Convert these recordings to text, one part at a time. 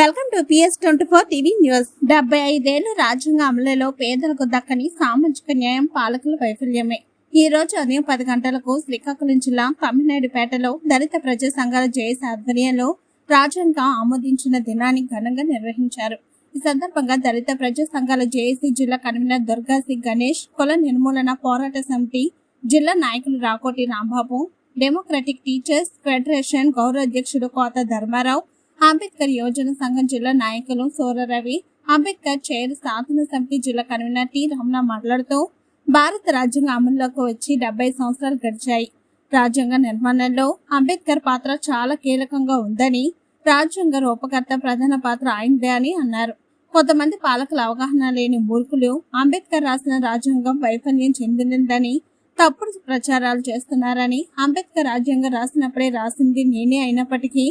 Welcome to PS twenty four TV news. డెబ్బై ఐదేళ్ళ రాజ్యాంగ అమలులో పేదలకు దక్కని సామాజిక న్యాయం పాలకుల వైఫల్యమే. ఈ రోజు ఉదయం పది గంటలకు శ్రీకాకుళం జిల్లా తమిళనాడుపేటలో దళిత ప్రజా సంఘాల జేఏసీ ఆధ్వర్యంలో రాజ్యాంగ ఆమోదించిన దినాన్ని ఘనంగా నిర్వహించారు. ఈ సందర్భంగా దళిత ప్రజా సంఘాల జేఏసీ జిల్లా కన్వీనర్ దుర్గాసి గణేష్ కుల నిర్మూలన పోరాట సమితి జిల్లా నాయకులు Rakoti Rambabu democratic teachers federation గౌరవ అధ్యక్షుడు కోత ధర్మారావు అంబేద్కర్ యోజన సంఘం జిల్లా నాయకులు సూరరవి అంబేద్కర్ చైర్ సాధన సమితి జిల్లా కన్వీనర్ టి రమణ మాట్లాడుతూ భారత రాజ్యాంగ అమల్లోకి వచ్చి డెబ్బై సంవత్సరాలు గడిచాయి. రాజ్యాంగ నిర్మాణంలో అంబేద్కర్ పాత్ర చాలా కీలకంగా ఉందని రాజ్యాంగ రూపకర్త ప్రధాన పాత్ర ఆయనదే అని అన్నారు. కొంతమంది పాలకుల అవగాహన లేని మూర్ఖులు అంబేద్కర్ రాసిన రాజ్యాంగం వైఫల్యం చెందిందని తప్పుడు ప్రచారాలు చేస్తున్నారని అంబేద్కర్ రాజ్యాంగం రాసినప్పుడే రాసింది నేనే అయినప్పటికీ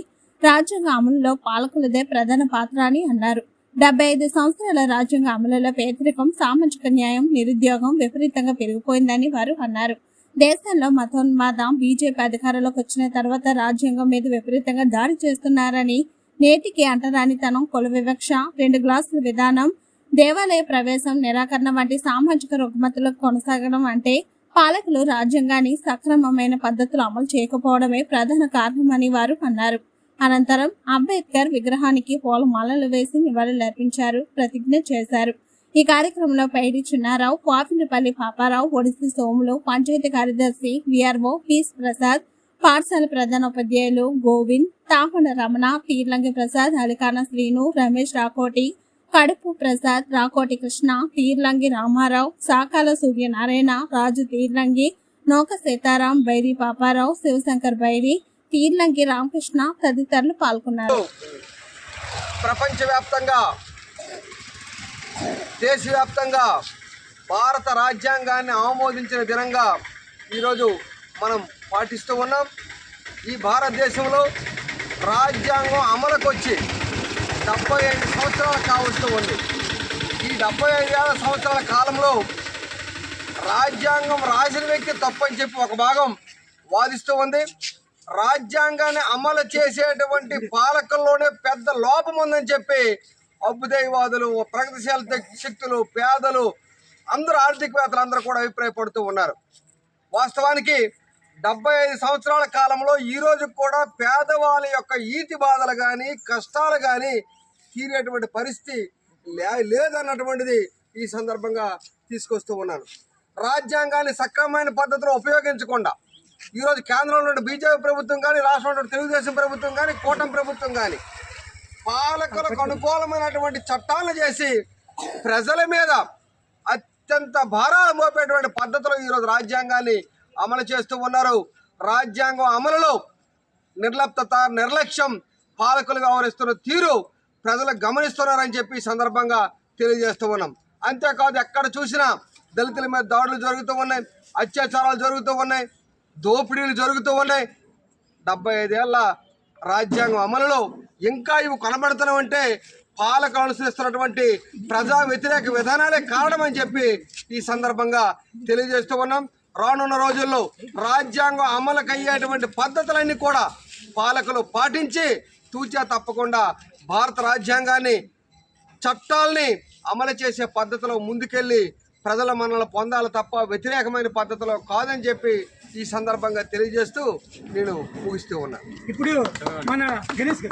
రాజ్యాంగ అమలులో పాలకులదే ప్రధాన పాత్ర అని అన్నారు. డెబ్బై ఐదు సంవత్సరాల రాజ్యాంగ అమలులో పేదరికం సామాజిక న్యాయం నిరుద్యోగం విపరీతంగా పెరిగిపోయిందని వారు అన్నారు. దేశంలో మతోన్మాదం బీజేపీ అధికారంలోకి వచ్చిన తర్వాత రాజ్యాంగం మీద విపరీతంగా దాడి చేస్తున్నారని నేటికి అంటరానితనం కుల వివక్ష రెండు గ్లాసుల విధానం దేవాలయ ప్రవేశం నిరాకరణ వంటి సామాజిక రుగ్మతలకు కొనసాగడం అంటే పాలకులు రాజ్యాంగాన్ని సక్రమమైన పద్ధతులు అమలు చేయకపోవడమే ప్రధాన కారణమని వారు అన్నారు. అనంతరం అంబేద్కర్ విగ్రహానికి పూలమాలలు వేసి నివాళులర్పించారు ప్రతిజ్ఞ చేశారు. ఈ కార్యక్రమంలో పైడి చిన్నారావు పాపినపల్లి పాపారావు ఒడిసి సోములు పంచాయతీ కార్యదర్శి విఆర్ఓ పీస్ ప్రసాద్ పాఠశాల ప్రధాన ఉపాధ్యాయులు గోవింద్ తాపన రమణ పీర్లంగి ప్రసాద్ అలికాన శ్రీను రమేష్ రాకోటి కడుపు ప్రసాద్ రాకోటి కృష్ణ తీర్లంగి రామారావు సాకాల సూర్యనారాయణ రాజు తీర్లంగి నోక సీతారాం బైరి పాపారావు శివశంకర్ బైరి తీర్లంగి రామకృష్ణ తదితరులు పాల్గొన్నారు. ప్రపంచవ్యాప్తంగా దేశవ్యాప్తంగా భారత రాజ్యాంగాన్ని ఆమోదించిన దినంగా ఈరోజు మనం పాటిస్తూ ఉన్నాం. ఈ భారతదేశంలో రాజ్యాంగం అమలుకు వచ్చి డెబ్బై ఐదు సంవత్సరాలు కావస్తూ ఉంది. ఈ డెబ్బై ఐదేళ్ళ సంవత్సరాల కాలంలో రాజ్యాంగం రాసిన వ్యక్తి తప్పని చెప్పి ఒక భాగం వాదిస్తూ ఉంది. రాజ్యాంగాన్ని అమలు చేసేటువంటి పాలకుల్లోనే పెద్ద లోపం ఉందని చెప్పి అభ్యుదయవాదులు ప్రగతిశీల శక్తులు పేదలు అందరూ ఆర్థికవేత్తలు అందరూ కూడా అభిప్రాయపడుతూ ఉన్నారు. వాస్తవానికి డెబ్బై ఐదు సంవత్సరాల కాలంలో ఈరోజు కూడా పేదవాళ్ళ యొక్క ఈతి బాధలు కానీ కష్టాలు కానీ తీరేటువంటి పరిస్థితి లే- లేదన్నటువంటిది ఈ సందర్భంగా తీసుకొస్తూ ఉన్నాను. రాజ్యాంగాన్ని సక్రమమైన పద్ధతిలో ఉపయోగించకుండా ఈరోజు కేంద్రంలో ఉన్న బీజేపీ ప్రభుత్వం కానీ రాష్ట్రంలో తెలుగుదేశం ప్రభుత్వం కానీ కూటమి ప్రభుత్వం కానీ పాలకులకు అనుకూలమైనటువంటి చట్టాలను చేసి ప్రజల మీద అత్యంత భారాలు మోపేటువంటి పద్ధతిలో ఈరోజు రాజ్యాంగాన్ని అమలు చేస్తూ ఉన్నారు. రాజ్యాంగం అమలులో నిర్లప్తత నిర్లక్ష్యం పాలకులు వ్యవహరిస్తున్న తీరు ప్రజలు గమనిస్తున్నారని చెప్పి సందర్భంగా తెలియజేస్తూ ఉన్నాం. అంతేకాదు ఎక్కడ చూసినా దళితుల మీద దాడులు జరుగుతూ ఉన్నాయి అత్యాచారాలు జరుగుతూ ఉన్నాయి. దోపిడీలు జరుగుతూ ఉన్నాయి. డెబ్బై ఐదేళ్ళ రాజ్యాంగం అమలులో ఇంకా ఇవి కనబడుతున్నామంటే పాలకులు అనుసరిస్తున్నటువంటి ప్రజా వ్యతిరేక విధానాలే కారణమని చెప్పి ఈ సందర్భంగా తెలియజేస్తూ ఉన్నాం. రానున్న రోజుల్లో రాజ్యాంగం అమలుకు అయ్యేటువంటి పద్ధతులన్నీ కూడా పాలకులు పాటించి తూచా తప్పకుండా భారత రాజ్యాంగాన్ని చట్టాల్ని అమలు చేసే పద్ధతిలో ముందుకెళ్ళి ప్రజల మనల్ని పొందాలి తప్ప వ్యతిరేకమైన పద్ధతిలో కాదని చెప్పి ఈ సందర్భంగా తెలియజేస్తూ నేను ముగిస్తూ ఉన్నాను ఇప్పుడు మన గణేష్